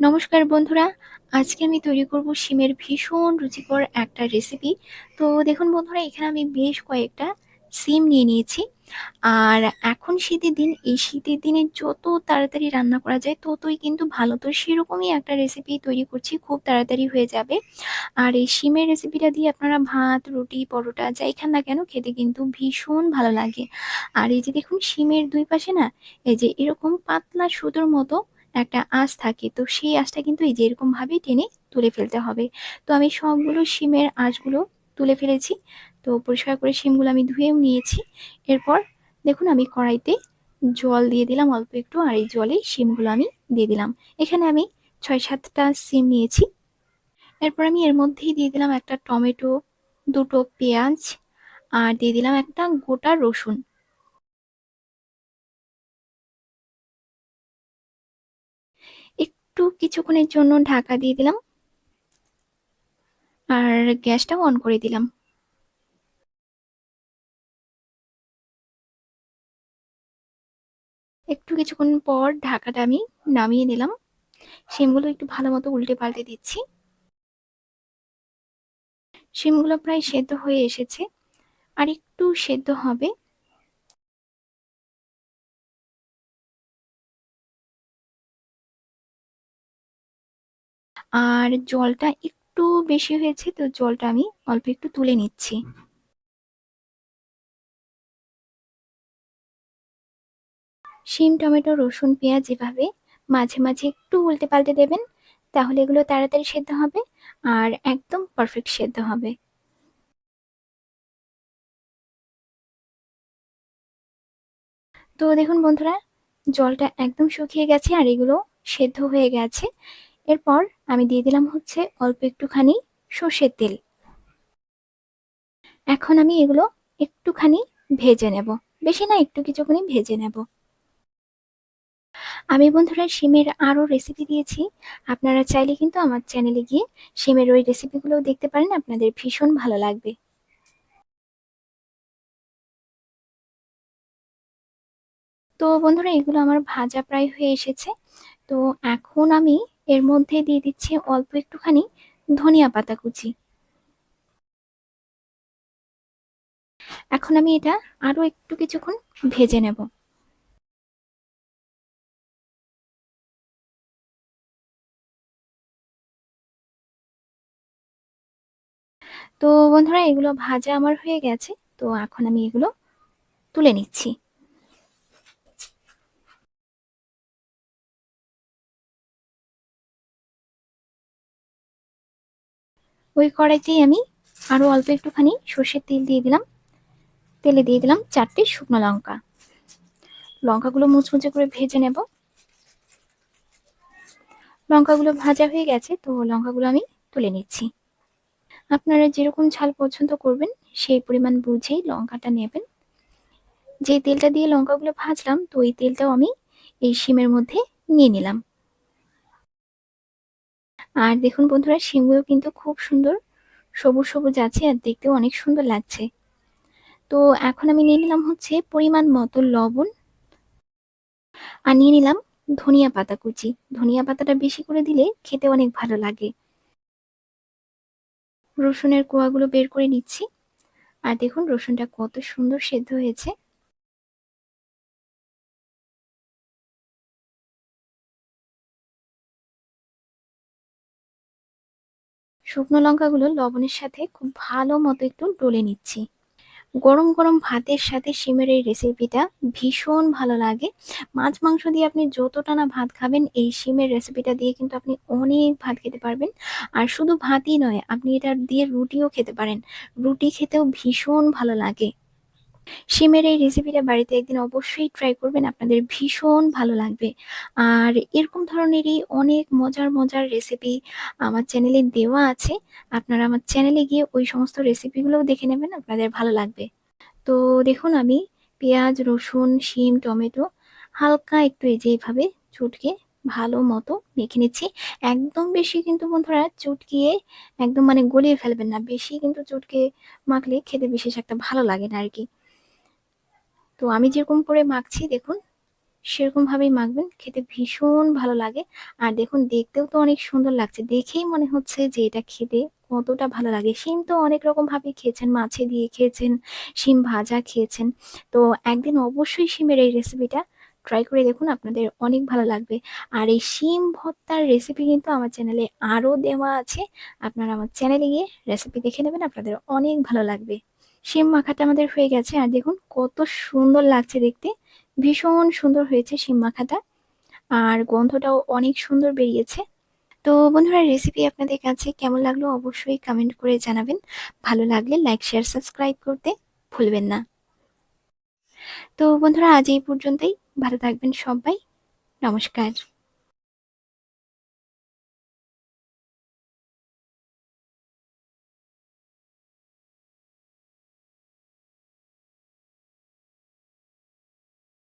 নমস্কার বন্ধুরা, আজকে আমি তৈরি করব শিমের ভীষণ রুচিকর একটা রেসিপি তো দেখুন বন্ধুরা, এখানে আমি বেশ কয়েকটা সিম নিয়ে নিয়েছি। আর এখন শীতের দিন, এই শীতের দিনে যত তাড়াতাড়ি রান্না করা যায়, ততই কিন্তু ভালো। তো সেরকমই একটা রেসিপি তৈরি করছি, খুব তাড়াতাড়ি হয়ে যাবে। আর এই শিমের রেসিপিটা দিয়ে আপনারা ভাত, রুটি, পরোটা, যাই খান না কেন, খেতে কিন্তু ভীষণ ভালো লাগে। আর এই যে দেখুন, শিমের দুই পাশে না, এই যে এরকম পাতলা সুতোর মতো একটা আঁশ থাকে, তো সেই আঁশটা কিন্তু এই যে এরকম ভাবে টেনে তুলে ফেলতে হবে। তো আমি সবগুলো শিমের আঁশগুলো তুলে ফেলেছি। তো পরিষ্কার করে শিমগুলো আমি ধুয়েও নিয়েছি। এরপর দেখুন আমি কড়াইতে জল দিয়ে দিলাম, অল্প একটু, আর এই জলে শিমগুলো আমি দিয়ে দিলাম। এখানে আমি ছয় সাতটা সিম নিয়েছি। এরপর আমি এর মধ্যেই দিয়ে দিলাম একটা টমেটো, দুটো পেঁয়াজ, আর দিয়ে দিলাম একটা গোটা রসুন। কিছুক্ষণের জন্য ঢাকা দিয়ে দিলাম। আর গ্যাসটাও অন করে দিলাম। একটু কিছুক্ষণ পর ঢাকাটা আমি নামিয়ে নিলাম। শিমগুলো একটু ভালো মতো উল্টে পাল্টে দিচ্ছি। শিমগুলো প্রায় সেদ্ধ হয়ে এসেছে। আর একটু সেদ্ধ হবে। আর জলটা একটু বেশি হয়েছে, তো জলটা আমি অল্প একটু তুলে নিচ্ছি। শিম, টমেটো, রসুন, পেঁয়াজ এভাবে মাঝে মাঝে একটু উল্টে পাল্টে দেবেন, তাহলে এগুলো তাড়াতাড়ি সেদ্ধ হবে আর একদম পারফেক্ট সেদ্ধ হবে। তো দেখুন বন্ধুরা, জলটা একদম শুকিয়ে গেছে আর এগুলো সেদ্ধ হয়ে গেছে। এরপর আমি দিয়ে দিলাম হচ্ছে অল্প একটুখানি সর্ষের তেল। এখন আমি এগুলো একটুখানি ভেজে নেব। বেশি না, একটু কিছুখানি ভেজে নেব। আমি বন্ধুরা শিমের আরও রেসিপি দিয়েছি। আপনারা চাইলে কিন্তু আমার চ্যানেলে গিয়ে শিমের ওই রেসিপিগুলোও দেখতে পারেন, আপনাদের ভীষণ ভালো লাগবে। তো বন্ধুরা, এগুলো আমার ভাজা প্রায় হয়ে এসেছে। তো এখন আমি এর মধ্যে দিয়ে দিচ্ছি অল্প একটুখানি ধনিয়া পাতা কুচি। এখন আমি এটা আরও একটু কিছুক্ষণ ভেজে নেব। তো বন্ধুরা, এগুলো ভাজা আমার হয়ে গেছে, তো এখন আমি এগুলো তুলে নিচ্ছি। ওই কড়াইতেই আমি আরও অল্প একটুখানি সর্ষের তেল দিয়ে দিলাম। তেলে দিয়ে দিলাম চারটে শুকনো লঙ্কা। লঙ্কাগুলো মুচমুচে করে ভেজে নেব। লঙ্কাগুলো ভাজা হয়ে গেছে, তো লঙ্কাগুলো আমি তুলে নিচ্ছি। আপনারা যেরকম ঝাল পছন্দ করবেন, সেই পরিমাণ বুঝেই লঙ্কাটা নেবেন। যে তেলটা দিয়ে লঙ্কাগুলো ভাজলাম, তো ওই তেলটাও আমি এই শিমের মধ্যে নিয়ে নিলাম। আর দেখুন বন্ধুরা শিমগুলো কিন্তু খুব সুন্দর। সবুজ সবুজ আছে আর দেখতেও অনেক সুন্দর লাগছে। তো এখন আমি নিয়ে নিলাম হচ্ছে পরিমাণ মতো লবণ। আর নিয়ে নিলাম ধনিয়া পাতা কুচি। ধনিয়া পাতাটা বেশি করে দিলে খেতে অনেক ভালো লাগে। রসুনের কোয়াগুলো বের করে নিচ্ছি। আর দেখুন রসুনটা কত সুন্দর সেদ্ধ হয়েছে। শুকনো লঙ্কাগুলো লবণের সাথে খুব ভালো মতো একটু ডলে নিচ্ছি। গরম গরম ভাতের সাথে শিমের এই রেসিপিটা ভীষণ ভালো লাগে। মাছ মাংস দিয়ে আপনি যতটা না ভাত খাবেন, এই শিমের রেসিপিটা দিয়ে কিন্তু আপনি অনেক ভাত খেতে পারবেন। আর শুধু ভাতই নয়, আপনি এটা দিয়ে রুটিও খেতে পারেন। রুটি খেতেও ভীষণ ভালো লাগে। শিমের এই রেসিপিটা বাড়িতে একদিন অবশ্যই ট্রাই করবেন, আপনাদের ভীষণ ভালো লাগবে। আর এরকম ধরনেরই অনেক মজার মজার রেসিপি আমার চ্যানেলে দেওয়া আছে। আপনারা আমার চ্যানেলে গিয়ে ওই সমস্ত রেসিপিগুলোও দেখে নেবেন, আপনাদের ভালো লাগবে। তো দেখুন আমি পেঁয়াজ, রসুন, শিম, টমেটো হালকা একটু এই যে এইভাবে চটকে ভালো মতো মেখে নিচ্ছি। একদম বেশি কিন্তু বন্ধুরা চটকিয়ে একদম মানে গলিয়ে ফেলবেন না, বেশি কিন্তু চটকে মাখলে খেতে বিশেষ একটা ভালো লাগে না আর কি। তো আমি যেরকম করে মাখছি, দেখুন, সেরকমভাবেই মাখবেন। খেতে ভীষণ ভালো লাগে। আর দেখুন, দেখতেও তো অনেক সুন্দর লাগছে। দেখেই মনে হচ্ছে যে এটা খেতে কতটা ভালো লাগে। শিম তো অনেক রকমভাবে খেয়েছেন, মাছে দিয়ে খেয়েছেন, শিম ভাজা খেয়েছেন। তো একদিন অবশ্যই শিমের এই রেসিপিটা ট্রাই করে দেখুন, আপনাদের অনেক ভালো লাগবে। আর এই শিম ভর্তার রেসিপি কিন্তু আমার চ্যানেলে আরও দেওয়া আছে। আপনারা আমার চ্যানেলে গিয়ে রেসিপি দেখে নেবেন, আপনাদের অনেক ভালো লাগবে। শিম মাখাটা আমাদের হয়ে গেছে। আর দেখুন কত সুন্দর লাগছে দেখতে। ভীষণ সুন্দর হয়েছে শিম মাখাটা। আর গন্ধটাও অনেক সুন্দর বেরিয়েছে। তো বন্ধুরা রেসিপি আপনাদের কাছে কেমন লাগল অবশ্যই কমেন্ট করে জানাবেন। ভালো লাগলে লাইক শেয়ার সাবস্ক্রাইব করতে ভুলবেন না। তো বন্ধুরা, আজ এই পর্যন্তই। ভালো থাকবেন সবাই। নমস্কার।